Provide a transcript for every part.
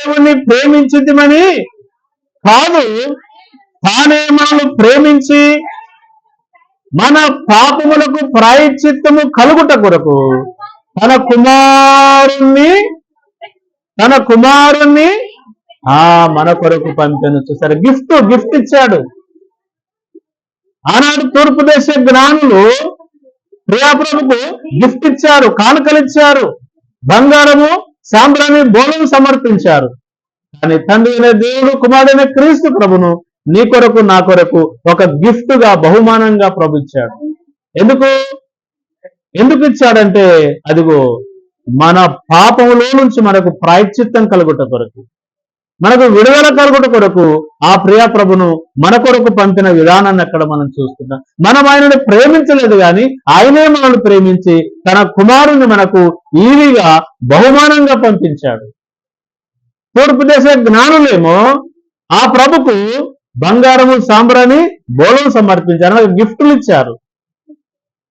దేవుణ్ణి ప్రేమించిద్దిమని కాదు. తానే మనల్ని ప్రేమించి మన పాపములకు ప్రాయశ్చిత్తము కలుగుట కొరకు తన కుమారుణ్ణి తన కుమారుణ్ణి ఆ మన కొరకు పంపాను. చూసారు? గిఫ్ట్ గిఫ్ట్ ఇచ్చాడు. ఆనాడు తూర్పు దేశ జ్ఞానులు ప్రియాప్రభుకు గిఫ్ట్ ఇచ్చారు కానుకలు ఇచ్చారు. బంగారము సాంబ్రాన్ని బోనం సమర్పించారు. కానీ తండ్రి అనే దేవుడు కుమారుడైన క్రీస్తు ప్రభును నీ కొరకు నా కొరకు ఒక గిఫ్ట్గా బహుమానంగా ప్రభు ఇచ్చాడు ఎందుకు? ఎందుకు ఇచ్చాడంటే అదిగో మన పాపములో నుంచి మనకు ప్రాయశ్చిత్తం కలుగుట కొరకు. మనకు విడుదల కలుగుట కొరకు ఆ ప్రియా ప్రభును మన కొరకు పంపిన విధానాన్ని అక్కడ మనం చూస్తున్నాం. మనం ఆయనను ప్రేమించలేదు కానీ ఆయనే మనల్ని ప్రేమించి తన కుమారుని మనకు ఈవిగా బహుమానంగా పంపించాడు. తూర్పు దేశ జ్ఞానులేమో ఆ ప్రభుకు బంగారము సాంబ్రాని బోలం సమర్పించారు అనగా గిఫ్టులు ఇచ్చారు.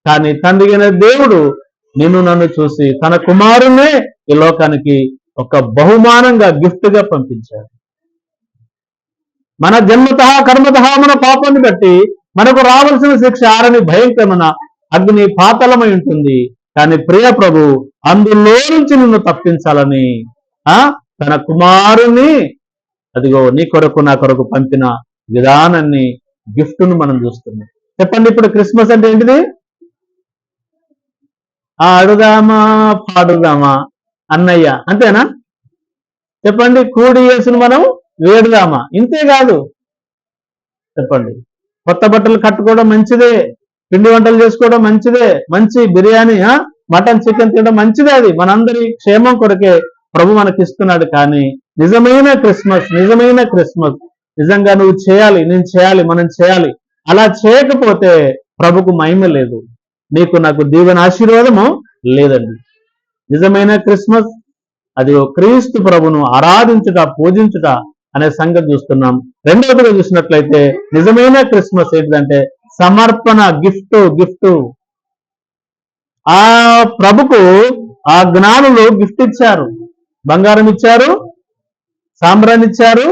కానీ తండ్రి దేవుడు నిన్ను నన్ను చూసి తన కుమారునే ఈ లోకానికి ఒక బహుమానంగా గిఫ్ట్గా పంపించాడు మన జన్మత కర్మత మన పాపాన్ని బట్టి మనకు రావాల్సిన శిక్ష ఆరని భయంకరమైన అగ్ని పాతలమై ఉంటుంది. కానీ ప్రియ ప్రభు అందులో నుంచి నిన్ను తప్పించాలని ఆ? తన కుమారుని అదిగో నీ కొరకు నా కొరకు పంపిన విధానాన్ని గిఫ్ట్ను మనం చూస్తున్నాం. చెప్పండి ఇప్పుడు క్రిస్మస్ అంటే ఏంటిది? ఆడుదామా పాడుదామా? అన్నయ్య. అంతేనా? చెప్పండి కూడి యేసును మనం వేడుదామా? ఇంతే కాదు. చెప్పండి. కొత్త బట్టలు కట్టుకోవడం మంచిదే. పిండి వంటలు చేసుకోవడం మంచిదే. మంచి బిర్యానీ మటన్ చికెన్ తినడం మంచిదే అది. మనందరి క్షేమం కొరకే ప్రభు మనకి ఇస్తున్నాడు కానీ నిజమైన క్రిస్మస్ నిజమైన క్రిస్మస్. నిజంగా నువ్వు చేయాలి నేను చేయాలి మనం చేయాలి. అలా చేయకపోతే ప్రభుకు మహిమ లేదు. నీకు నాకు దీవెన ఆశీర్వాదము లేదండి. నిజమైన క్రిస్మస్ అది క్రీస్తు ప్రభును ఆరాధించుట పూజించుట అనే సంగతి చూస్తున్నాం. రెండవదిగా చూసినట్లయితే నిజమైన క్రిస్మస్ ఏంటంటే సమర్పణ గిఫ్ట్ గిఫ్ట్. ఆ ప్రభుకు ఆ జ్ఞానులు గిఫ్ట్ ఇచ్చారు. బంగారం ఇచ్చారు సాంబ్రాన్ని ఇచ్చారు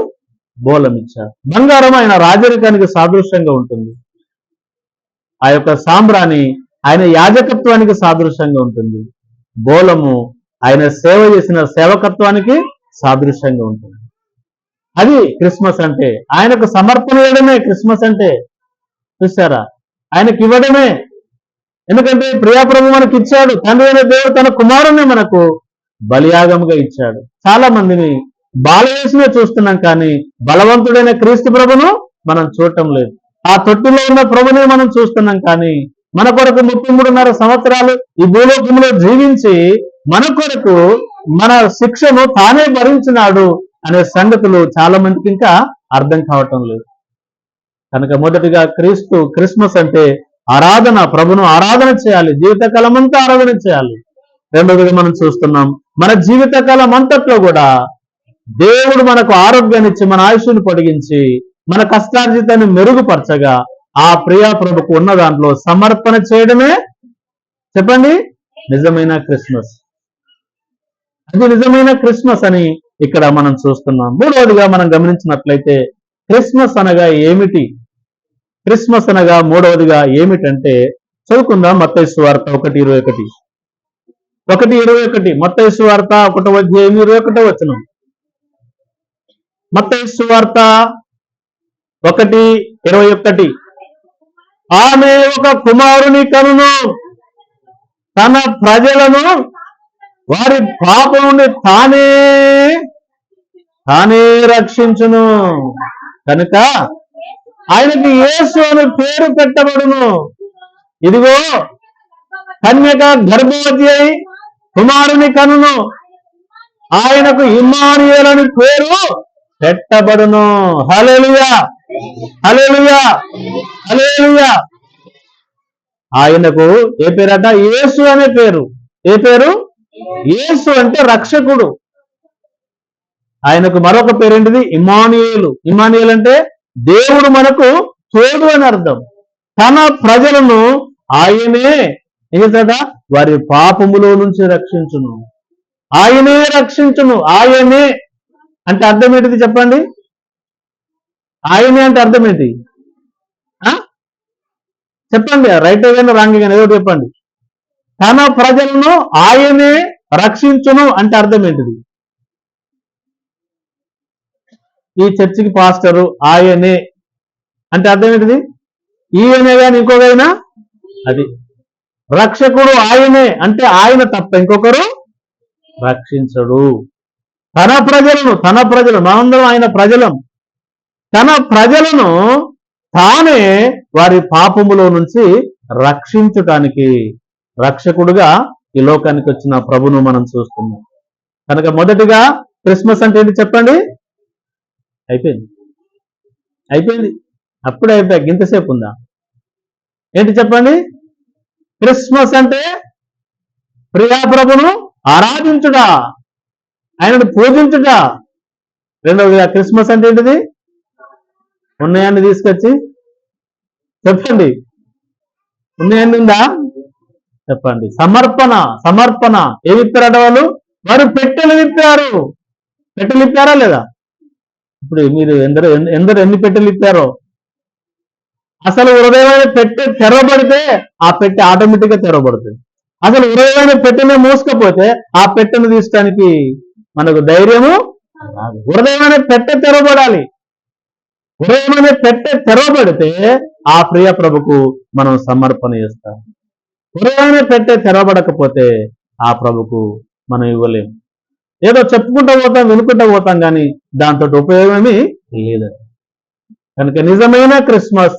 బోలం ఇచ్చారు. బంగారం ఆయన రాజరికానికి సాదృశ్యంగా ఉంటుంది. ఆ యొక్క సాంబ్రాణి ఆయన యాజకత్వానికి సాదృశ్యంగా ఉంటుంది. బోలము. ఆయన సేవ చేసిన సేవకత్వానికి సాదృశ్యంగా ఉంటుంది. అది క్రిస్మస్ అంటే. ఆయనకు సమర్పణ ఇవ్వడమే క్రిస్మస్ అంటే. చూసారా ఆయనకి ఇవ్వడమే. ఎందుకంటే ప్రియాప్రభు మనకి ఇచ్చాడు. తండ్రి అయిన దేవుడు తన కుమారుని మనకు బలియాగముగా ఇచ్చాడు. చాలా మందిని బాలవేసినే చూస్తున్నాం కానీ బలవంతుడైన క్రీస్తు ప్రభును మనం చూడటం లేదు. ఆ తొట్టిలో ఉన్న ప్రభుని మనం చూస్తున్నాం కానీ మన కొరకు ముప్పై మూడున్నర సంవత్సరాలు ఈ భూలోకంలో జీవించి మన కొరకు మన శిక్షను తానే భరించినాడు అనే సంగతులు చాలా మందికి ఇంకా అర్థం కావటం లేదు. కనుక మొదటిగా క్రీస్తు క్రిస్మస్ అంటే ఆరాధన ప్రభును ఆరాధన చేయాలి జీవితకాలం అంతా ఆరాధన చేయాలి. రెండవదిగా మనం చూస్తున్నాం మన జీవితకాలం అంతట్లో కూడా దేవుడు మనకు ఆరోగ్యాన్ని ఇచ్చి మన ఆయుష్ను పొడిగించి మన కష్టార్జితాన్ని మెరుగుపరచగా ఆ ప్రియా ప్రభుకు ఉన్న దాంట్లో సమర్పణ చేయడమే చెప్పండి. నిజమైన క్రిస్మస్. అది నిజమైన క్రిస్మస్ అని ఇక్కడ మనం చూస్తున్నాం. మూడవదిగా మనం గమనించినట్లయితే క్రిస్మస్ అనగా ఏమిటి? క్రిస్మస్ అనగా మూడవదిగా ఏమిటంటే చదువుకుందాం మత్తైసు వార్త ఒకటి ఇరవై ఒకటి. ఒకటి ఇరవై ఒకటి. మత్తైసు వార్త ఒకటో అధ్యాయం ఇరవై ఒకటో వచ్చిన మత్తైసు వార్త ఒకటి ఇరవై ఒకటి. ఆమె ఒక కుమారుని కనును. తన ప్రజలను వారి పాపం నుండి తానే తానే రక్షించును. కనుక ఆయనకి యేసు అని పేరు పెట్టబడును. ఇదిగో కన్యక గర్భవతి అయి కుమారుని కనును. ఆయనకు ఇమ్మానియల్ అని పేరు పెట్టబడును. హల్లెలూయా. హల్లెలూయా! హల్లెలూయా! ఆయనకు ఏ పేరట? యేసు అనే పేరు. ఏ పేరు? యేసు అంటే రక్షకుడు. ఆయనకు మరొక పేరేంటిది? ఇమానియులు ఇమానియులు అంటే దేవుడు మనకు తోడు అని అర్థం. తన ప్రజలను ఆయనే ఏదట వారి పాపములో నుంచి రక్షించును. ఆయనే రక్షించును. ఆయనే అంటే అర్థం ఏంటిది చెప్పండి? ఆయనే అంటే అర్థం ఏంటి? ఆ? చెప్పండి రైట్ కానీ రాంగ్ కానీ ఏదో చెప్పండి. తన ప్రజలను ఆయనే రక్షించును అంటే అర్థం ఏంటిది? ఈ చర్చికి పాస్టరు ఆయనే అంటే అర్థం ఏంటిది? ఈయనే కానీ ఇంకొకైనా? అది. రక్షకుడు ఆయనే అంటే ఆయన తప్ప ఇంకొకరు రక్షించడు. తన ప్రజలను తన ప్రజలు మనందరం ఆయన ప్రజలం. తన ప్రజలను తానే వారి పాపములో నుంచి రక్షించటానికి రక్షకుడుగా ఈ లోకానికి వచ్చిన ప్రభును మనం చూస్తున్నాం. కనుక మొదటిగా క్రిస్మస్ అంటే ఏంటి చెప్పండి? అయిపోయింది. అయిపోయింది. అప్పుడే అయిపోయా ఇంతసేపు ఉందా? ఏంటి చెప్పండి? క్రిస్మస్ అంటే ప్రియాప్రభును ఆరాధించుట ఆయనను పూజించుట. రెండవదిగా క్రిస్మస్ అంటే ఏంటిది? ఉన్నాయండి తీసుకొచ్చి చెప్పండి. ఉన్నాయండి ఉందా? చెప్పండి. సమర్పణ సమర్పణ. ఏమి ఇప్పారట వాళ్ళు? వారు పెట్టెలు విప్పారు. పెట్టెలు ఇప్పారా లేదా? ఇప్పుడు మీరు ఎందరు ఎందరు ఎన్ని పెట్టెలు ఇప్పారో అసలు హృదయమైన పెట్టె తెరవబడితే ఆ పెట్టె ఆటోమేటిక్గా తెరవబడుతుంది. అసలు హృదయమైన పెట్టెనే మోసుకపోతే ఆ పెట్టెను తీసడానికి మనకు ధైర్యము. హృదయమైన పెట్టె తెరవబడాలి. హృదయమైన పెట్టె తెరవబడితే ఆ ప్రియ ప్రభుకు మనం సమర్పణ చేస్తాం హృదయమైన పెట్టె తెరవబడకపోతే ఆ ప్రభుకు మనం ఇవ్వలేము. ఏదో చెప్పుకుంటూ పోతాం వినుకుంటూ పోతాం కానీ దాంతో ఉపయోగమేమి లేదు. కనుక నిజమైన క్రిస్మస్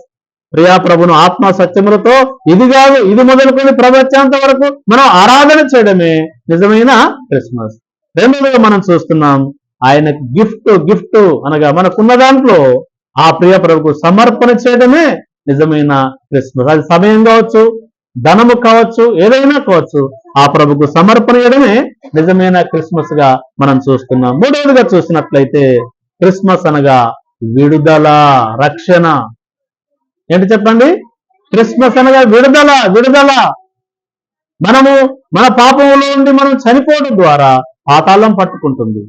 ప్రియా ప్రభును ఆత్మ సత్యములతో ఇది కాదు ఇది మొదలుకొని ప్రపంచాంత వరకు మనం ఆరాధన చేయడమే నిజమైన క్రిస్మస్. రెండవదిగా మనం చూస్తున్నాం ఆయన గిఫ్ట్ గిఫ్ట్ అనగా మనకున్న దాంట్లో ఆ ప్రియ ప్రభుకు సమర్పణ చేయడమే నిజమైన క్రిస్మస్. అది సమయం కావచ్చు ధనము కావచ్చు ఏదైనా కావచ్చు ఆ ప్రభుకు సమర్పణ చేయడమే నిజమైన క్రిస్మస్గా మనం చూస్తున్నాం. మూడవదిగా చూసినట్లయితే క్రిస్మస్ అనగా విడుదల రక్షణ. ఏంటి చెప్పండి? క్రిస్మస్ అనగా విడుదల విడుదల. మనము మన పాపంలో ఉండి మనం చనిపోవడం ద్వారా పాతాళం పట్టుకుంటుంది.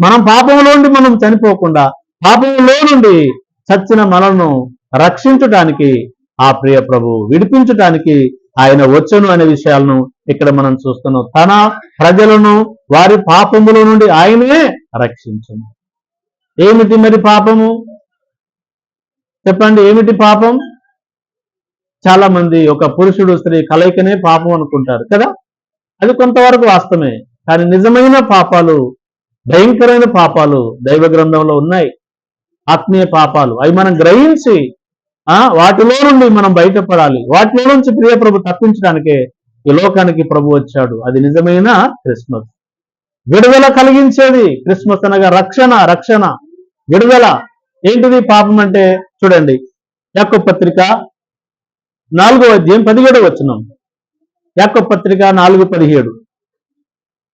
మనం పాపంలో ఉండి మనం చనిపోకుండా పాపంలో నుండి చచ్చిన మనలను రక్షించటానికి ఆ ప్రియ ప్రభు విడిపించటానికి ఆయన వచ్చను అనే విషయాలను ఇక్కడ మనం చూస్తున్నాం. తన ప్రజలను వారి పాపముల నుండి ఆయనే రక్షించను. ఏమిటి మరి పాపము? చెప్పండి ఏమిటి పాపం? చాలా మంది ఒక పురుషుడు స్త్రీ కలయికనే పాపం అనుకుంటారు కదా? అది కొంతవరకు వాస్తవమే. కానీ నిజమైన పాపాలు భయంకరమైన పాపాలు దైవ గ్రంథంలో ఉన్నాయి. ఆత్మీయ పాపాలు. అవి మనం గ్రహించి ఆ వాటిలో నుండి మనం బయటపడాలి. వాటిలో నుంచి ప్రియ ప్రభు తప్పించడానికే ఈ లోకానికి ప్రభు వచ్చాడు. అది నిజమైన క్రిస్మస్. విడుదల కలిగించేది క్రిస్మస్ అనగా రక్షణ రక్షణ. విడుదల. ఏంటిది పాపం అంటే? చూడండి. యాకో పత్రిక నాలుగో అధ్యాయం పదిహేడు వచ్చినాం యాకో పత్రిక నాలుగు పదిహేడు.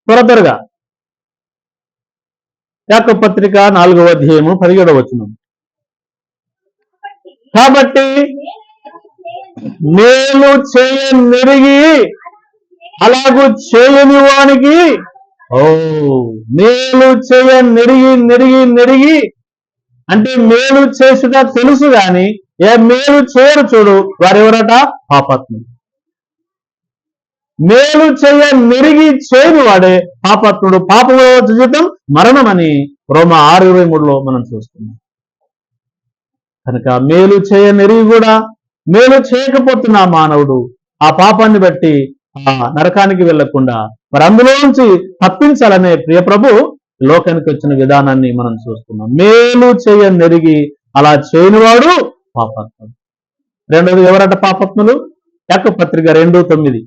త్వర త్వరగా. యాక పత్రిక నాలుగవ అధ్యాయము పదిహేడవ వచనం. కాబట్టి మేలు చేయనిరిగి అలాగూ చేయని వానికి ఓ మేలు చేయ నెరిగి నెరిగి నెరిగి అంటే మేలు చేసుట తెలుసు గాని ఏ మేలు చేయరు చూడు వారెవరట? పాపాత్ములు. మేలు చేయ నెరిగి చేయని వాడే పాపత్ముడు. పాపము జీవితం మరణమని రోమ ఆరు ఇరవై మూడులో మనం చూస్తున్నాం. కనుక మేలు చేయ నెరిగి కూడా మేలు చేయకపోతున్న మానవుడు ఆ పాపాన్ని బట్టి ఆ నరకానికి వెళ్ళకుండా మరి అందులో నుంచి తప్పించాలనే ప్రియ ప్రభు లోకానికి వచ్చిన విధానాన్ని మనం చూస్తున్నాం. మేలు చేయ నెరిగి అలా చేయనివాడు పాపాత్ముడు. రెండవది ఎవరట పాపాత్ములు? యాక పత్రిక రెండు తొమ్మిది.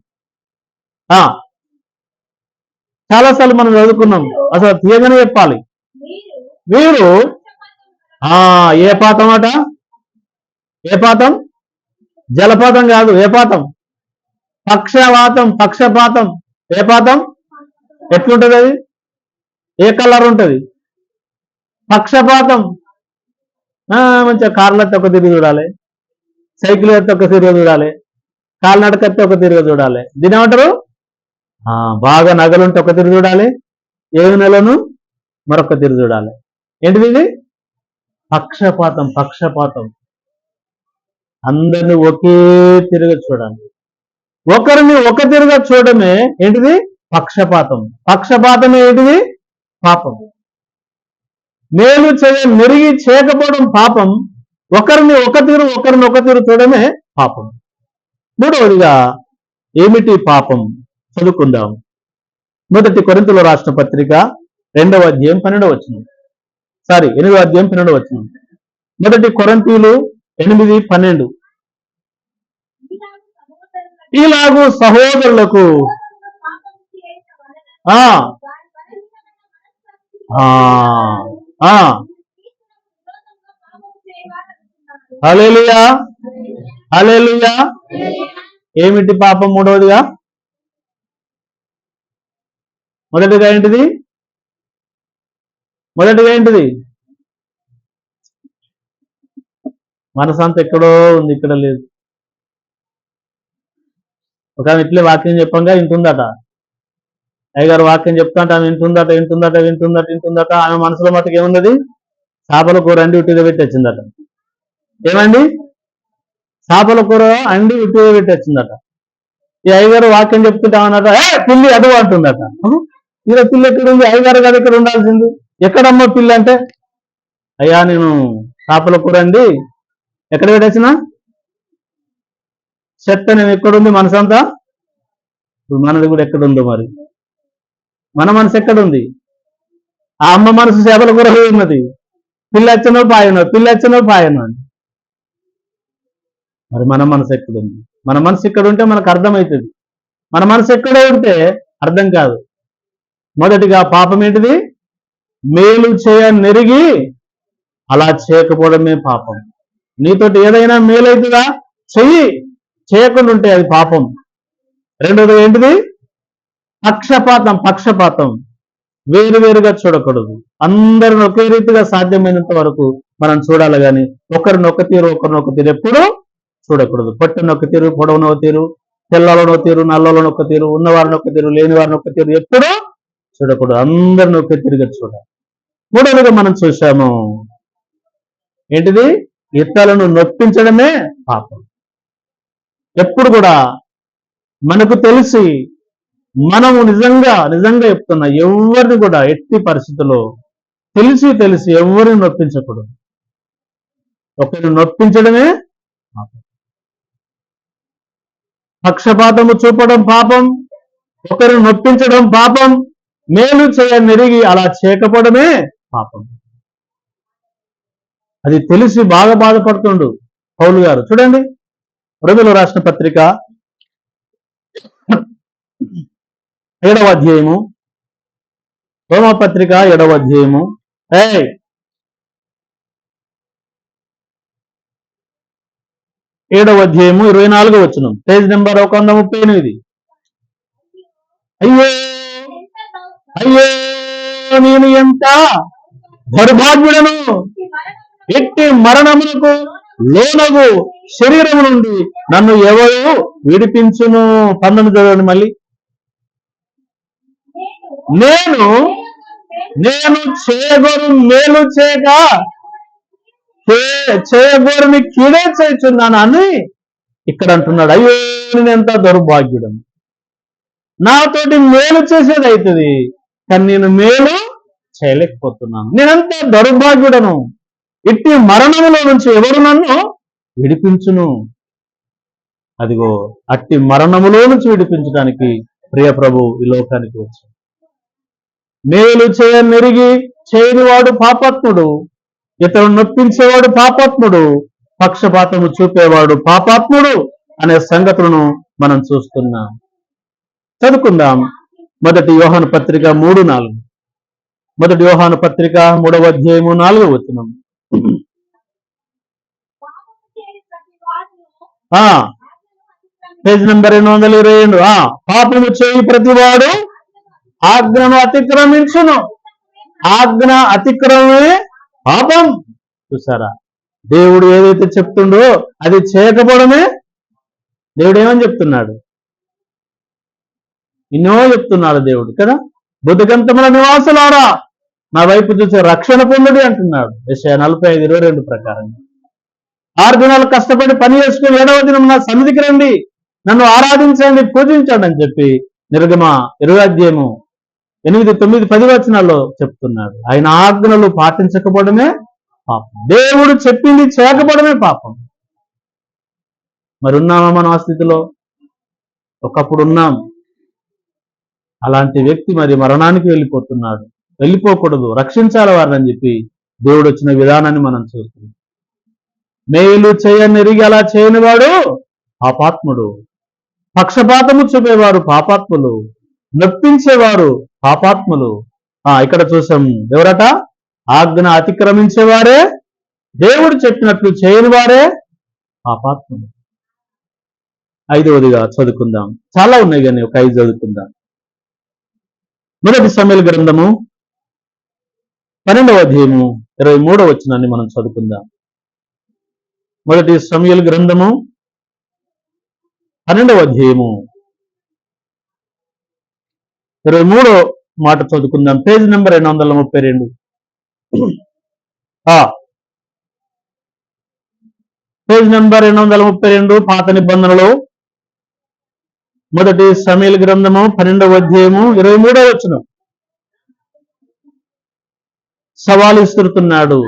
చాలాసార్లు మనం చదువుకున్నాం. అసలు తీయగానే చెప్పాలి. వీరు ఆ ఏ పాతం అట? ఏ పాతం? జలపాతం కాదు ఏ పాతం? పక్షవాతం పక్షపాతం. ఏ పాతం? ఎట్లుంటది అది? ఏ కలర్ ఉంటది? పక్షపాతం. ఆ, మంచిగా కార్ల ఎత్తే తిరిగి చూడాలి. సైకిల్ ఎత్తే ఒక తిరిగి చూడాలి. కాలినడక ఎత్తే ఒక తిరిగి చూడాలి. దీని ఏమంటారు? బాగా నగలుంటే ఒక తిరు చూడాలి. ఏ నెలను మరొక తీరు చూడాలి. ఏంటిది ఇది? పక్షపాతం పక్షపాతం. అందరిని ఒకే తిరుగు చూడాలి. ఒకరిని ఒక తిరుగ చూడమే ఏంటిది? పక్షపాతం. పక్షపాతం ఏంటిది? పాపం. మేలు చేయ మెరిగి చేయకపోవడం పాపం. ఒకరిని ఒక తీరు ఒకరిని ఒక తీరు చూడడమే పాపం. మూడవదిగా ఏమిటి పాపం? చదువుకుందాం మొదటి కొరింతలో రాష్ట్ర పత్రిక రెండవ అధ్యాయం పన్నెండవ వచ్చిన సారీ ఎనిమిదవ అధ్యాయం పన్నెండవ వచ్చిన మొదటి కొరంతీలు ఎనిమిది పన్నెండు. ఇలాగూ సహోదరులకు. ఆ. ఆ. ఏమిటి పాపం మూడవదిగా? మొదటిగా ఏంటిది? మొదటిగా ఏంటిది? మనసంత ఎక్కడో ఉంది ఇక్కడ లేదు. ఒక ఆమె ఇట్లే వాక్యం చెప్పంగా వింటుందట. అయ్యగారు వాక్యం చెప్తాంట ఆమె వింటుందట వింటుందట వింటుందట వింటుందట. ఆమె మనసులో మటుకు ఏమున్నది? చేపల కూర అండి ఉట్టిగా పెట్టి వచ్చిందట. ఏమండి? చేపల కూర అండి ఉట్టిగా పెట్టి వచ్చిందట. ఈ అయ్యగారు వాక్యం చెప్తుంటామన్నట ఏ పిల్లి అదో అంటుందట. ఇలా పిల్ల ఎక్కడ ఉంది? అయ్యగారు గారు ఇక్కడ ఉండాల్సింది? ఎక్కడమ్మో పిల్ల అంటే? అయ్యా నేను చేపల కూర అండి. ఎక్కడ పెట్టేసిన? చెత్త నేను ఎక్కడుంది మనసంతా? ఇప్పుడు మనది కూడా ఎక్కడుందో మరి. మన మనసు ఎక్కడుంది ఆ అమ్మ మనసు చేపల కూర ఉన్నది? పిల్లచ్చనో పాయనో పిల్లచ్చనో పాయనో అని. మరి మన మనసు ఎక్కడుంది మన మనసు ఇక్కడ ఉంటే మనకు అర్థమవుతుంది. మన మనసు ఎక్కడే ఉంటే అర్థం కాదు. మొదటిగా పాపం ఏంటిది? మేలు చేయ నెరిగి అలా చేయకపోవడమే పాపం. నీతోటి ఏదైనా మేలైతుందా? చెయ్యి. చేయకుండా ఉంటే అది పాపం. రెండోది ఏంటిది? పక్షపాతం పక్షపాతం. వేరు వేరుగా చూడకూడదు. అందరిని ఒకే రీతిగా సాధ్యమైనంత వరకు మనం చూడాలి కానీ ఒకరిని ఒక తీరు ఒకరినొక తీరు ఎప్పుడూ చూడకూడదు. పొట్టని ఒక తీరు పొడవునొక తీరు తెల్లలోనొక తీరు నల్లలో తీరు ఉన్నవారిని ఒక తీరు లేని వారిని ఒక తీరు ఎప్పుడూ చూడకూడదు అందరిని నొక్కి తిరిగి చూడాలి. మూడవదిగా మనం చూసాము ఏంటిది? ఇతరులను నొప్పించడమే పాపం. ఎప్పుడు కూడా మనకు తెలిసి మనము నిజంగా నిజంగా చెప్తున్నా ఎవరిని కూడా ఎట్టి పరిస్థితుల్లో తెలిసి తెలిసి ఎవరిని నొప్పించకూడదు. ఒకరిని నొప్పించడమే పాపం. పక్షపాతము చూపడం పాపం. ఒకరిని నొప్పించడం పాపం. మేలు చేయనెరిగి అలా చేయకపోవడమే పాపం. అది తెలిసి బాగా బాధపడుతుండు పౌలు గారు. చూడండి రవిలో రాసిన పత్రిక ఏడవ అధ్యాయము. రోమపత్రిక ఏడవ అధ్యాయము. ఏ ఏడవ అధ్యాయము ఇరవై నాలుగో వచ్చిన పేజ్ నెంబర్ ఒక వంద ముప్పై ఎనిమిది. అయ్యో! అయ్యో నేను ఎంత దౌర్భాగ్యుడను? ఎట్టి మరణమునకు లోనగు శరీరము నుండి నన్ను ఎవరు విడిపించును? పంతొమ్మిది చదవండి మళ్ళీ. నేను నేను చేయగోరు మేలు చేయక చే- చేయగోరుని కీడే చేస్తున్నాను అని ఇక్కడ అంటున్నాడు. అయ్యో నేను ఎంత దౌర్భాగ్యుడను? నాతోటి మేలు చేసేది అవుతుంది కానీ నేను మేలు చేయలేకపోతున్నాను. నేనంత దౌర్భాగ్యుడను. ఇట్టి మరణములో నుంచి ఎవరు నన్ను విడిపించును? అదిగో అట్టి మరణములో నుంచి విడిపించడానికి ప్రియ ప్రభు ఈ లోకానికి వచ్చాడు. మేలు చేయ మెరిగి చేయనివాడు పాపాత్ముడు. ఇతడు నొప్పించేవాడు పాపాత్ముడు. పక్షపాతము చూపేవాడు పాపాత్ముడు అనే సంగతులను మనం చూస్తున్నాం. చదువుకుందాం. మొదటి యోహాను పత్రిక మూడు నాలుగు. మొదటి యోహాను పత్రిక మూడవ అధ్యాయము నాలుగవ వచనం. ఆ పేజ్ నెంబర్ రెండు వందల ఇరవై రెండు. పాపము చేయి ప్రతివాడు ఆజ్ఞను అతిక్రమించును. ఆజ్ఞ అతిక్రమే పాపం. చూసారా? దేవుడు ఏదైతే చెప్తుండో అది చేయకపోవడమే దేవుడు ఏమని చెప్తున్నాడు? ఎన్నో చెప్తున్నాడు దేవుడు కదా? బుధగంతముల నివాసులారా. నా వైపు చూసే రక్షణ పొందుడి అంటున్నాడు. విషయ నలభై ఐదు ఇరవై రెండు ప్రకారంగా. ఆరు దినాలు కష్టపడి పని చేసుకుని ఏడవ దినం నా సన్నిధికి రండి. నన్ను ఆరాధించండి పూజించండి అని చెప్పి నిర్గమ ఇరవై అధ్యాయము ఎనిమిది తొమ్మిది పది వచనాల్లో చెప్తున్నాడు. ఆయన ఆజ్ఞలు పాటించకపోవడమే పాపం. దేవుడు చెప్పింది చేయకపోవడమే పాపం. మరి ఉన్నామా మన ఆ స్థితిలో? ఒకప్పుడు ఉన్నాం. అలాంటి వ్యక్తి మరి మరణానికి వెళ్ళిపోతున్నాడు. వెళ్ళిపోకూడదు. రక్షించాలి వారిని అని చెప్పి దేవుడు వచ్చిన విధానాన్ని మనం చూస్తున్నాం. మేలు చేయనెరిగి అలా చేయని వాడు పాపాత్ముడు. పక్షపాతము చూపేవారు పాపాత్ములు. నొప్పించేవారు పాపాత్ములు. ఆ ఇక్కడ చూసాం. ఎవరట? ఆజ్ఞ అతిక్రమించేవారే. దేవుడు చెప్పినట్లు చేయని వారే పాపాత్ములు. ఐదవదిగా చదువుకుందాం. చాలా ఉన్నాయి కానీ ఒక ఐదు చదువుకుందాం. మొదటి సమయాల గ్రంథము పన్నెండవ అధ్యాయము ఇరవై మూడవ వచనాన్ని మనం చదువుకుందాం. మొదటి సమయల గ్రంథము పన్నెండవ అధ్యాయము ఇరవై మూడో మాట చదువుకుందాం. పేజ్ నెంబర్ రెండు వందల ముప్పై రెండు. ఆ, పేజ్ నెంబర్ రెండు వందల ముప్పై రెండు పాత నిబంధనలు మొదటి సమీల గ్రంథము పన్నెండవ అధ్యాయము ఇరవై మూడవ వచ్చిన సవాలు ఇస్తున్నాడు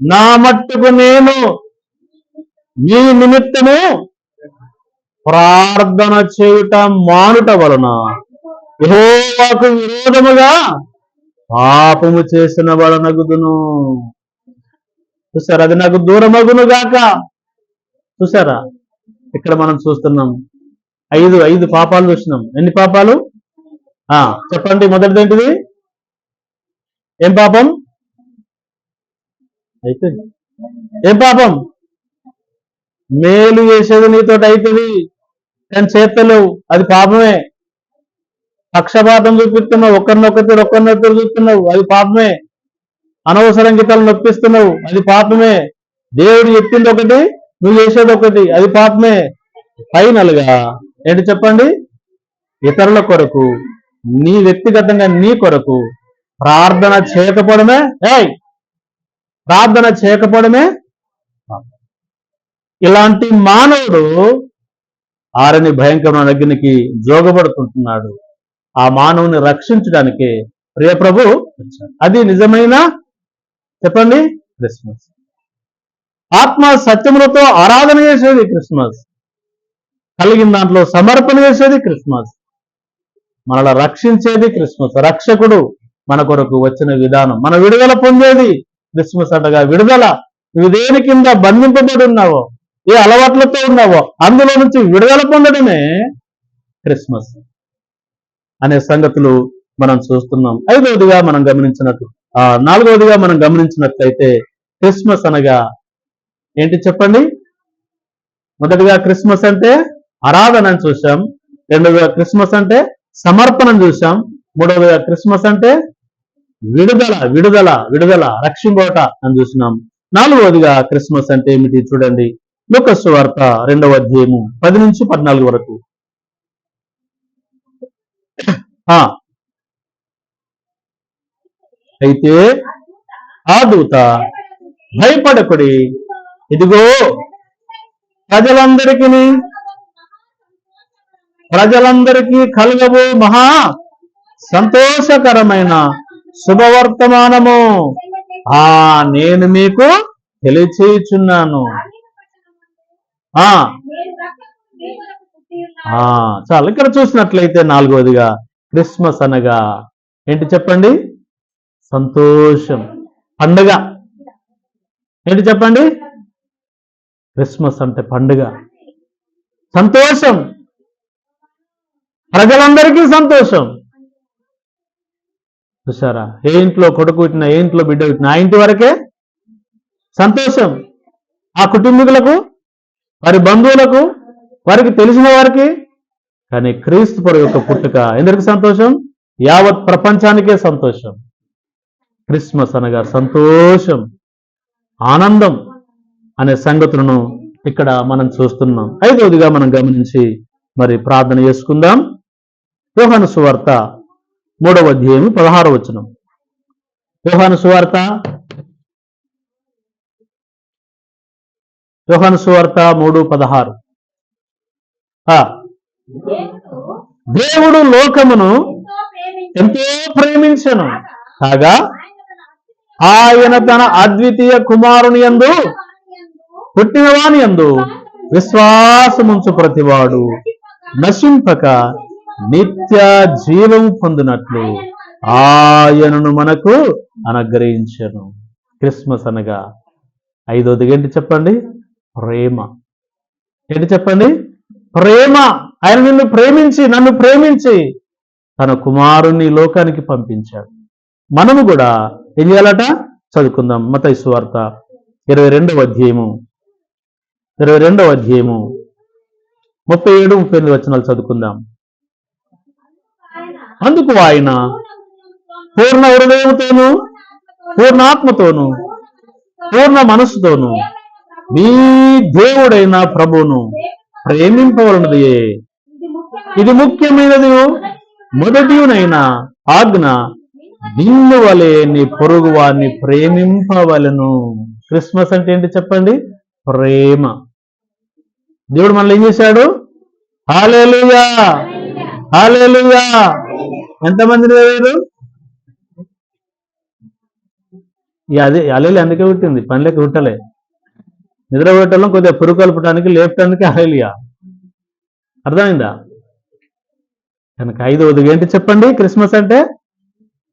నా మట్టుకు నేను మీ నిమిత్తము ప్రార్థన చేయుట మానుట వలన యెహోవాకు విరోధముగా పాపము చేసిన వలనగుదును. చూసారా? అది నాకు దూరమగును గాక. చూసారా? ఇక్కడ మనం చూస్తున్నాం ఐదు ఐదు పాపాలు చూసినాం. ఎన్ని పాపాలు? ఆ చెప్పండి మొదటిది ఏంటిది ఏం పాపం? అయితే ఏం పాపం? మేలు చేసేది నీతో అవుతుంది కానీ చేస్తలేవు. అది పాపమే. పక్షపాతం చూపిస్తున్నావు ఒకరినొకరు ఒకరినొకరు చూస్తున్నావు అది పాపమే. అనవసరం గీతాలు నొప్పిస్తున్నావు అది పాపమే. దేవుడు చెప్పింది ఒకటి నువ్వు చేసేది ఒకటి అది పాపమే. ఫైనల్గా ఏంటి చెప్పండి? ఇతరుల కొరకు నీ వ్యక్తిగతంగా నీ కొరకు ప్రార్థన చేయకపోవడమే? ఏయ్! ప్రార్థన చేయకపోవడమే? ఇలాంటి మానవుడు ఆరని భయంకరమైన అగ్నికి జోగబడుతుంటున్నాడు. ఆ మానవుని రక్షించడానికి ప్రియ ప్రభు అది నిజమైన? చెప్పండి. క్రిస్మస్. ఆత్మ సత్యములతో ఆరాధన చేసేది క్రిస్మస్. కలిగిన దాంట్లో సమర్పణ చేసేది క్రిస్మస్. మనల్ని రక్షించేది క్రిస్మస్. రక్షకుడు మన కొరకు వచ్చిన విధానం. మన విడుదల పొందేది క్రిస్మస్ అంటగా విడుదల. నువ్వు దేని కింద బంధింపబడి ఉన్నావో ఏ అలవాట్లతో ఉన్నావో అందులో నుంచి విడుదల పొందడమే క్రిస్మస్ అనే సంగతులు మనం చూస్తున్నాం. ఐదవదిగా మనం గమనించినట్టు ఆ నాలుగవదిగా మనం గమనించినట్లయితే క్రిస్మస్ అనగా ఏంటి చెప్పండి? మొదటిగా క్రిస్మస్ అంటే ఆరాధన చూసాం రెండవదిగా క్రిస్మస్ అంటే సమర్పణం చూసాం మూడవదిగా క్రిస్మస్ అంటే విడుదల విడుదల విడుదల రక్షింపోట అని చూసినాం. నాలుగవదిగా క్రిస్మస్ అంటే ఏమిటి చూడండి. లూకస్ వార్త రెండవ అధ్యాయము పది నుంచి పద్నాలుగు వరకు. ఆ. అయితే ఆ దూత భయపడకుడి. ఇదిగో ప్రజలందరికీ ప్రజలందరికీ కలగబో మహా సంతోషకరమైన శుభవర్తమానము. ఆ నేను మీకు తెలియచేయుచున్నాను. ఆ. చాలు ఇక్కడ చూసినట్లయితే నాలుగవదిగా క్రిస్మస్ అనగా ఏంటి చెప్పండి? సంతోషం. పండుగ. ఏంటి చెప్పండి? క్రిస్మస్ అంటే పండుగ. సంతోషం. ప్రజలందరికీ సంతోషం. చూసారా ఏ ఇంట్లో కొడుకు పుట్టినా ఏ ఇంట్లో బిడ్డ పుట్టినా ఆ ఇంటి వరకే సంతోషం. ఆ కుటుంబీకులకు వారి బంధువులకు వారికి తెలిసిన వారికి కానీ క్రీస్తు పరు యొక్క పుట్టుక ఎందరికి సంతోషం? యావత్ ప్రపంచానికే సంతోషం. క్రిస్మస్ అనగా సంతోషం ఆనందం అనే సంగతులను ఇక్కడ మనం చూస్తున్నాం. ఐదవదిగా మనం గమనించి మరి ప్రార్థన చేసుకుందాం. యోహాను సువార్త మూడవ అధ్యాయం పదహార వచనం. యోహాను సువార్త యోహాను సువార్త మూడు పదహారు. ఆ, దేవుడు లోకమును ఎంతో ప్రేమించను. కాగా ఆయన తన అద్వితీయ కుమారుని యందు పుట్టినవాని ఎందు విశ్వాసముంచు ప్రతివాడు నశింపక నిత్య జీవం పొందినట్లు ఆయనను మనకు అనుగ్రహించను. క్రిస్మస్ అనగా ఐదోది ఏంటి చెప్పండి? ప్రేమ. ఏంటి చెప్పండి? ప్రేమ. ఆయన నిన్ను ప్రేమించి నన్ను ప్రేమించి తన కుమారుణ్ణి లోకానికి పంపించాడు. మనము కూడా ఏం చేయాలట? చదువుకుందాం. మత వార్త ఇరవై రెండవ అధ్యాయము. ఇరవై రెండవ అధ్యాయము. ముప్పై ఏడు ముప్పై ఎనిమిది వచనాలు చదువుకుందాం. అందుకు ఆయన పూర్ణ హృదయంతోను పూర్ణాత్మతోను పూర్ణ మనస్సుతోను మీ దేవుడైన ప్రభువును ప్రేమింపవలనది ఇది ఇది ముఖ్యమైనది మొదటినైనా ఆజ్ఞ నిన్ను వలె నీ పొరుగు వారిని ప్రేమింపవలను. క్రిస్మస్ అంటే ఏంటి చెప్పండి? ప్రేమ. దేవుడు మనల్ని ఏం చేశాడు? హాలేలుయా! హాలేలుయా! ఎంతమంది వేరు అదే అలెలు అందుకే పుట్టింది పనిలోకి పుట్టలే నిద్ర పెట్టడం కొద్దిగా పురుగు కలపడానికి లేపటానికి అలెలియా అర్థమైందా? కనుక ఐదవది ఏంటి చెప్పండి? క్రిస్మస్ అంటే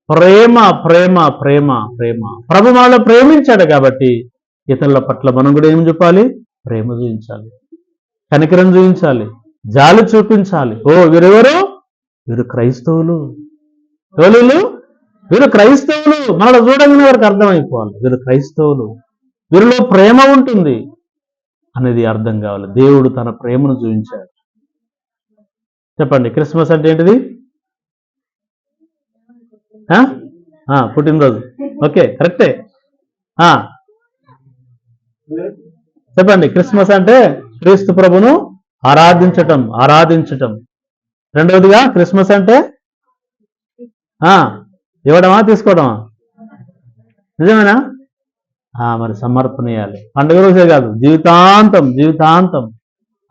ప్రేమ ప్రేమ ప్రేమ ప్రేమ. ప్రభు మనలో ప్రేమించాడు కాబట్టి ఇతరుల పట్ల మనం కూడా ఏం చెప్పాలి? ప్రేమ చూపించాలి. కనికరం చూపించాలి. జాలి చూపించాలి. ఓ వీరెవరు? వీరు క్రైస్తవులు. ఎవరు వీరు క్రైస్తవులు. మనలో చూడగానే వారికి అర్థమైపోవాలి. వీరు క్రైస్తవులు. వీరిలో ప్రేమ ఉంటుంది అనేది అర్థం కావాలి. దేవుడు తన ప్రేమను చూపించాడు. చెప్పండి క్రిస్మస్ అంటే ఏంటిది? ఆ, పుట్టినరోజు. ఓకే కరెక్టే. ఆ. చెప్పండి క్రిస్మస్ అంటే క్రీస్తు ప్రభును ఆరాధించటం ఆరాధించటం. రెండవదిగా క్రిస్మస్ అంటే? ఆ, ఇవ్వడమా తీసుకోవడమా? నిజమేనా? ఆ, మరి సమర్పణ పండుగ రోజే కాదు జీవితాంతం జీవితాంతం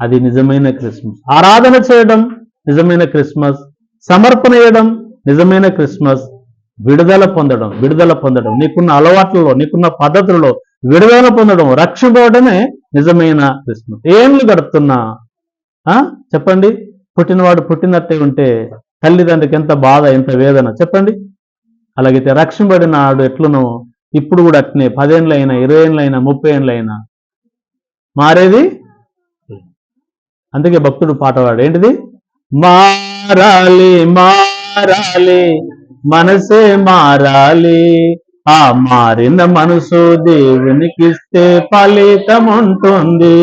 అది నిజమైన క్రిస్మస్. ఆరాధన చేయడం నిజమైన క్రిస్మస్. సమర్పణ చేయడం నిజమైన క్రిస్మస్. విడుదల పొందడం విడుదల పొందడం. నీకున్న అలవాట్లలో నీకున్న పద్ధతులలో విడుదల పొందడం రక్షింపడమే నిజమైన క్రిస్మస్. ఏమి గడుపుతున్నా? ఆ? చెప్పండి. పుట్టినవాడు పుట్టినట్టే ఉంటే తల్లిదండ్రికి ఎంత బాధ ఎంత వేదన? చెప్పండి. అలాగైతే రక్షింపడిన ఆడు ఎట్లనో ఇప్పుడు కూడా అట్నే పదేళ్ళైనా ఇరవై ఏళ్ళైనా ముప్పై ఏళ్ళైనా మారేది? అందుకే భక్తుడు పాటవాడు ఏంటిది? మారాలి మారాలి మనసే మారాలి. ఆ మారిన మనసు దేవునికిస్తే ఫలితం ఉంటుంది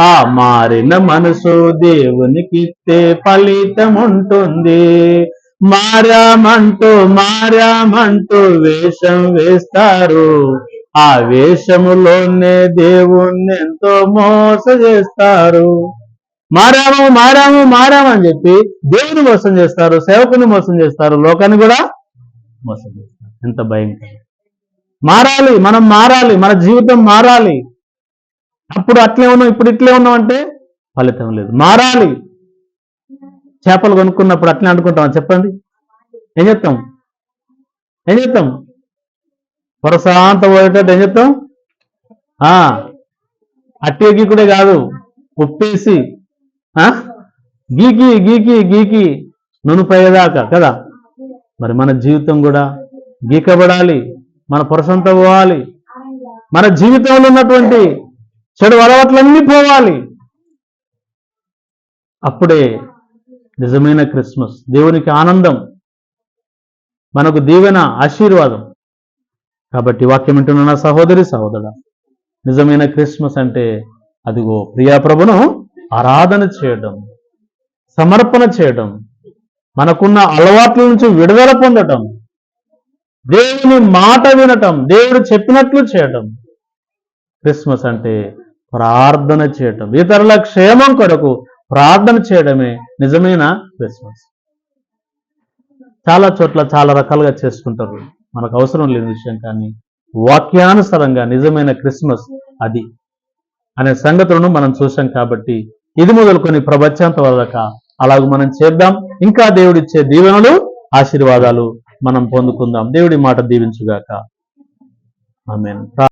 ఆ మారిన మనసు దేవునికిస్తే ఫలితం ఉంటుంది మారామంటూ మారామంటూ వేషం వేస్తారు. ఆ వేషములోనే దేవుణ్ణి ఎంతో మోస చేస్తారు. మారాము మారాము మారాము అని చెప్పి దేవుని మోసం చేస్తారు సేవకుని మోసం చేస్తారు లోకాన్ని కూడా మోసం చేస్తారు. ఎంత భయంకరం. మారాలి మనం మారాలి మన జీవితం మారాలి. అప్పుడు అట్లే ఉన్నాం ఇప్పుడు ఇట్లే ఉన్నాం అంటే ఫలితం లేదు. మారాలి. చేపలు కొనుక్కున్నప్పుడు అట్లే అనుకుంటాం చెప్పండి. ఏం చెప్తాం? ఏం చెప్తాం? ప్రశాంత పోయేటట్టు ఏం చెప్తాం? ఆ, అట్టే గీకుడే కాదు. ఉప్పేసి ఆ? గీకి గీకి గీకి నునుపోయేదాకా కదా? మరి మన జీవితం కూడా గీకబడాలి. మన పురసంతా పోవాలి. మన జీవితంలో ఉన్నటువంటి చెడు అలవాట్లన్నీ పోవాలి. అప్పుడే నిజమైన క్రిస్మస్ దేవునికి ఆనందం మనకు దీవెన ఆశీర్వాదం. కాబట్టి వాక్యం వింటున్న సహోదరి సహోదర నిజమైన క్రిస్మస్ అంటే అదిగో ప్రియాప్రభును ఆరాధన చేయడం సమర్పణ చేయడం మనకున్న అలవాట్ల నుంచి విడుదల పొందటం దేవుని మాట వినటం దేవుడు చెప్పినట్లు చేయటం క్రిస్మస్ అంటే ప్రార్థన చేయటం. ఇతరుల క్షేమం కొరకు ప్రార్థన చేయడమే నిజమైన క్రిస్మస్ చాలా చోట్ల చాలా రకాలుగా చేసుకుంటారు. మనకు అవసరం లేని విషయం కానీ వాక్యానుసారంగా నిజమైన క్రిస్మస్ అది అనే సంగతులను మనం చూసాం కాబట్టి ఇది మొదలుకొని ప్రపంచాంత వరక అలాగ మనం చేద్దాం. ఇంకా దేవుడిచ్చే దీవెనలు ఆశీర్వాదాలు మనం పొందుకుందాం. దేవుడి మాట దీవించుగాక. ఆమె